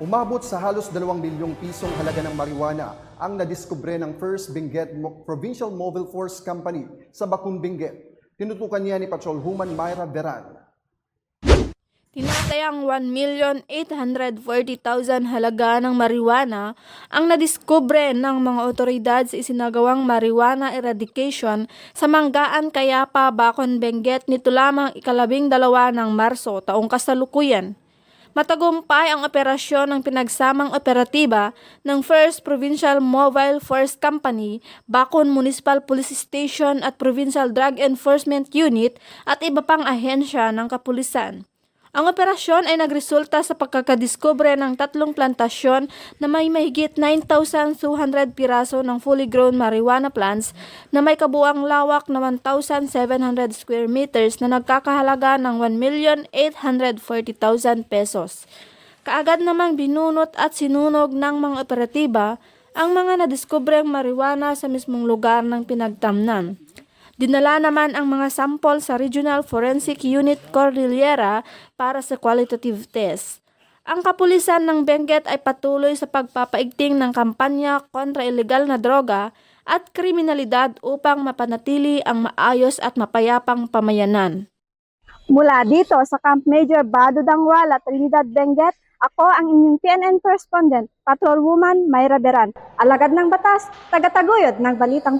Umabot sa halos 2 milyong pisong halaga ng marijuana ang nadiskubre ng First Benguet Provincial Mobile Force Company sa Bakun, Benguet. Tinutukan niya ni Patrolwoman Myra Veran. Tinatayang 1,840,000 halaga ng marijuana ang nadiskubre ng mga otoridad sa isinagawang marijuana eradication sa Manggaan, Kayapa, Bacon, Benguet nito lamang ikalabing dalawa ng Marso taong kasalukuyan. Matagumpay ang operasyon ng pinagsamang operatiba ng First Provincial Mobile Force Company, Bacon Municipal Police Station at Provincial Drug Enforcement Unit at iba pang ahensya ng kapulisan. Ang operasyon ay nagresulta sa pagkakadiskubre ng tatlong plantasyon na may mahigit 9,200 piraso ng fully grown marijuana plants na may kabuang lawak na 1,700 square meters na nagkakahalaga ng 1,840,000 pesos. Kaagad namang binunot at sinunog ng mga operatiba ang mga nadiskubreng marijuana sa mismong lugar ng pinagtamnan. Dinala naman ang mga sampol sa Regional Forensic Unit Cordillera para sa qualitative test. Ang kapulisan ng Benguet ay patuloy sa pagpapaigting ng kampanya kontra ilegal na droga at kriminalidad upang mapanatili ang maayos at mapayapang pamayanan. Mula dito sa Camp Major Bado Dangwala, Trinidad, Benguet, ako ang inyong PNN correspondent, Patrolwoman Myra Beran. Alagad ng batas, tagataguyod ng Balitang